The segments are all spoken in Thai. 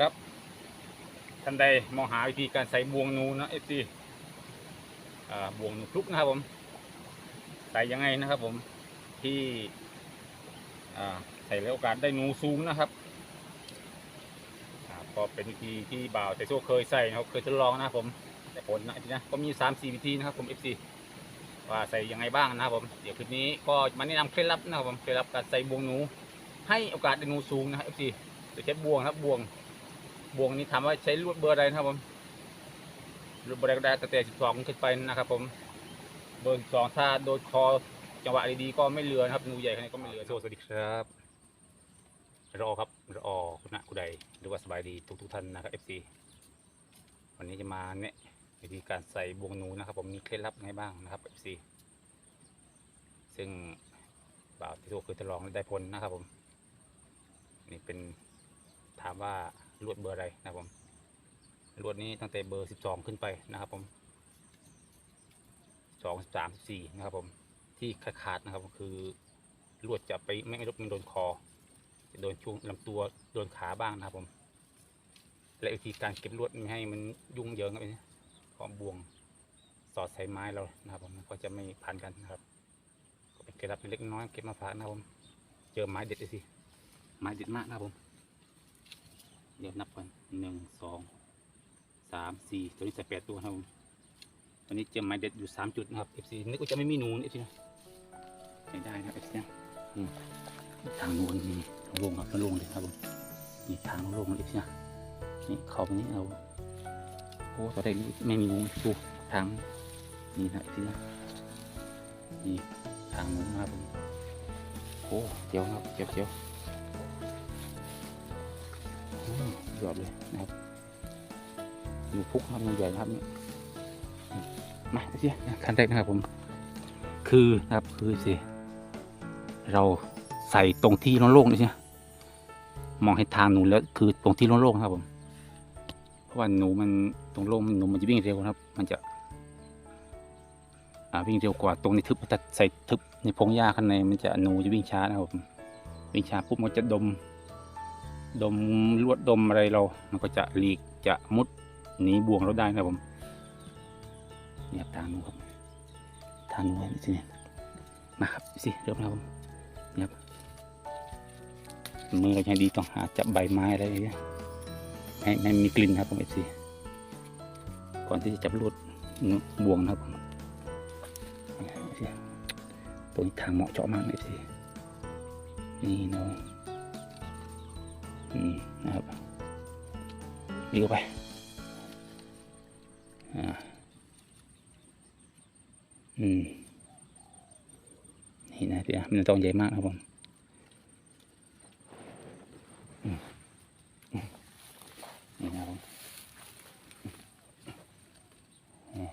ครับ ท่านใดมองหาวิธีการใส่บวงนูนะเอฟซีบวงนูพลุกนะครับผม ใส่ยังไงนะครับผมที่ใส่แล้วโอกาสได้นูสูงนะครับอ่าก็เป็นวิธีที่บ่าวแต่โซ่เคยใส่นะครับเคยทดลองนะผมแต่ผลนะนะก็มีสามสี่วิธีนะครับผมเอฟซีว่าใส่ยังไงบ้างนะครับผมเดี๋ยวคลิปนี้ก็มาแนะนำเคล็ดลับนะครับผมเคล็ดลับการใส่บวงนู ให้โอกาสได้นูสูงนะครับเอฟซีโดยใช้บวงครับบวง บวงนี้ถามว่าใช้ลวดเบอร์อะไรนะครับผมลวดเบอร์ไรก็ได้ตั้งแต่12ขึ้นไปนะครับผมเบอร์12ถ้าโดนคอจังหวะดีๆก็ไม่เหลือนะครับนูใหญ่ขนาดนี้ก็ไม่เหลือสวัสดีครับรอครับรอคุณนะคุณใดหรือว่าสบายดีทุกทุกๆท่านนะครับ FC วันนี้จะมาเนี่ยวิธีการใส่บวงนูนะครับ ผมมีเคล็ดลับไงบ้างนะครับ FC ซึ่งบ่าวที่ทุกเคยทดลองได้ผลนะครับผมนี่เป็นถามว่า ลวดเบอร์อะไรนะผมลวดนี้ตั้งแต่เบอร์สิบสองขึ้นไปนะครับผมสองสามสี่นะครับผมที่ขาดขาดนะครับคือลวดจะไปไม่ไม่ไม่โดนคอจะโดนช่วงลำตัวโดนขาบ้างนะครับผมและวิธีการเก็บลวดไม่ให้มันยุ่งเหยิงอะไรนี้ขอบ่วงสอดใส่ไม้เรานะครับ ผมก็จะไม่พันกันนะครับ ก็เป็นเคล็ดลับเล็กน้อยเก็บมาฝากนะครับผม เจอไม้เด็ดเลยสิไม้เด็ดมากนะครับผม เดี๋ยวนับกันหนึ่งสองสามสี่ตัวนี้ใส่แปดตัวครับผมตัวนี้เจอไม้เด็ดอยู่สามจุดนะครับ FC นึกว่าจะไม่มีหนูนะ FC นะใช้ได้นะ FC นะอืมทางนู้นนี่ลงครับลงเลยครับผมนี่ทางลงเลย FC นะนี่เข้าไปนี่เอาโอ้ตัวใดนี่ไม่มีหนูดูทางนี่นะ FC นะนี่ทางนู้นนะครับผมโอ้เจียวครับเจียวเจียว อืมยอดเลยนะครับอยู่พุกครับมันใหญ่นะครับนี่อืมาดูสิขั้นแรกนะครับผม คือนะครับคือสิเราใส่ตรงที่โล่งๆนี่ใช่มองให้ทางหนูแล้วคือตรงที่โล่งๆครับผม เพราะว่าหนูมันตรงโล่งหนูมันจะวิ่งเร็วนะครับ มันจะวิ่งเร็วกว่าตรงในทึบถ้าใส่ทึบในพงหญ้าข้างในมันจะหนูจะวิ่งช้านะครับผมวิ่งช้าปุ๊บมันจะดม ดมลวดดมอะไรเรา มันก็จะหลีกจะมุดหนีบ่วงเราได้นะครับผมเนี่ยทางนู้นครับทางนู้นสิเนี่ยมาครับสิเริ่มแล้วผมเนี่ยครับมือเราให้ดีต้องหาจับใบไม้อะไรอย่างเงี้ยให้ให้มีกลิ่นครับผมเอฟซีก่อนที่จะจับลวดบ่วงนะครับผมตัวนี้ทางเหมาะเจาะมากเอฟซีนี่เนาะ นะครับดีเข้าไปอ่าอืมนี่นะพี่อะมันต้องใหญ่มากครับผมอืมอืมนี่นะครับผมอืม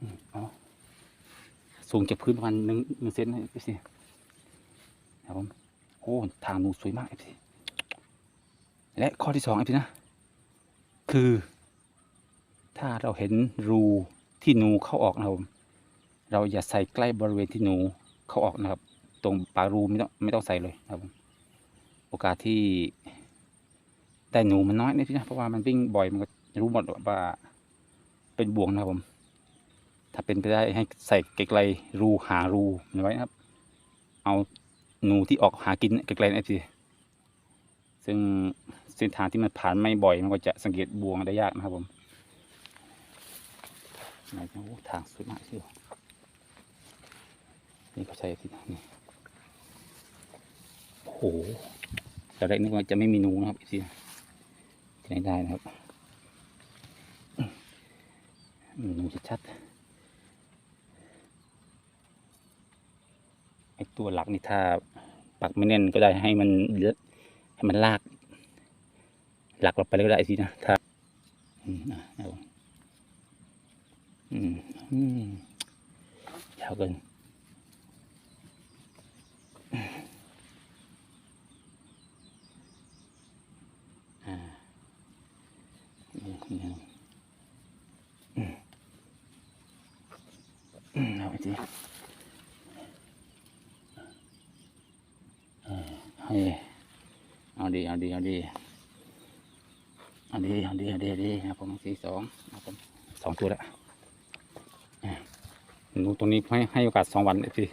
อืมเอาสูงจากพื้นประมาณหนึ่งหนึ่งเซนนะพี่สิ อ้ทางนูสวยมากเอฟซีและข้อที่สองเอฟซีนะ คือ ถ้าเราเห็นรูที่หนูเข้าออกนะครับเราอย่าใส่ใกล้บริเวณที่หนูเข้าออกนะครับ ตรงปากรูไม่ต้องไม่ต้องใส่เลยนะครับโอกาสที่ได้หนูมันน้อยนะพี่นะเพราะว่ามันวิ่งบ่อยมันก็รู้หมดว่าเป็นบ่วงนะครับผม ถ้าเป็นไปได้ให้ใส่ไกลๆรูหารูไว้นะครับ เอา หนูที่ออกหากินไกลๆนะพี่ซึ่งเส้นทางที่มันผ่านไม่บ่อยมันก็จะสังเกตบวงได้ยากนะครับผมไหนโอ้ทางสวยมากเชียวนี่ก็ใช่ที่นี่โอ้โหแต่แรกนึกว่าจะไม่มีหนูนะครับพี่ที่ไหนได้นะครับอืมหนูชัดๆ ไอ ตัวหลักนี่ถ้าปักไม่แน่นก็ได้ให้มันให้มันลาก หลักเราไปเลยก็ได้สินะถ้าอืมอะเอาอืมยาวเกินอ่าอืมเอาไปสิ ให้ เอาดีเอาดีเอาดีเอาดีเอาดีเอาดีเอาดีครับผมสี่สองครับผมสองตัวแล้วอะหนูตรงนี้ให้ให้โอกาสสองวันสิ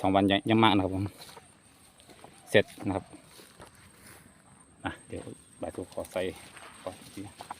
สองวันยังยังมากนะครับผมเสร็จนะครับอะเดี๋ยวบายตัวขอใส่ก่อน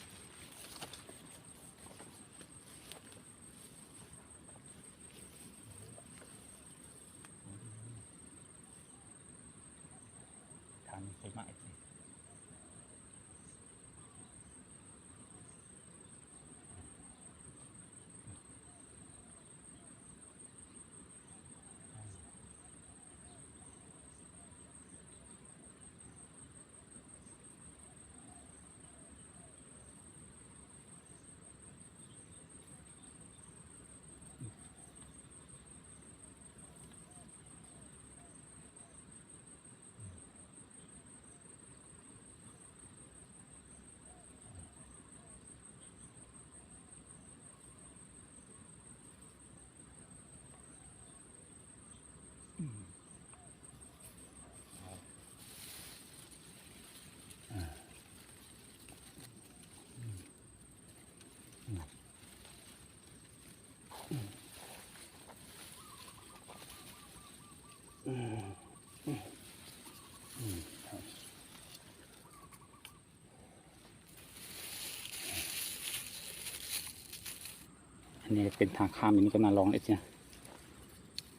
อันนี้เป็นทางข้ามอันนี้กำลังลองเอสเนี่ย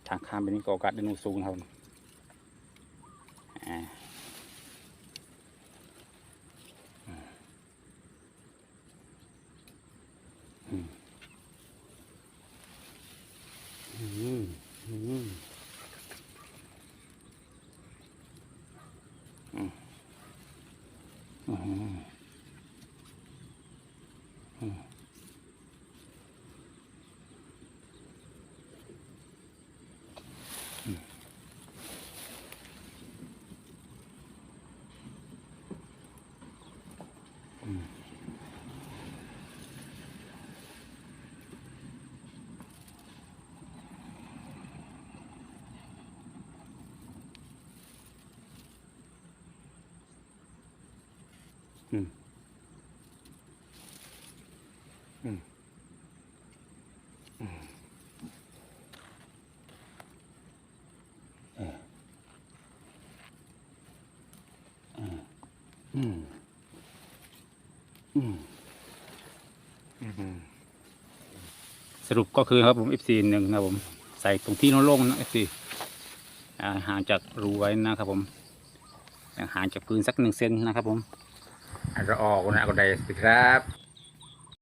ทางข้ามอันนี้ก็โอกาสไดโนสูงครับอ่าอืมอืมอืม อืมอืมอืมอืมอืมอืมเออเออสรุปก็คือครับผม FC หนึ่งนะผมใส่ตรงที่โล่งๆนะ FC อ่าห่างจากรูไว้นะครับผมห่างจากพื้นสักหนึ่งเซนนะครับผม ก็ออกนะก็ได้สิครับ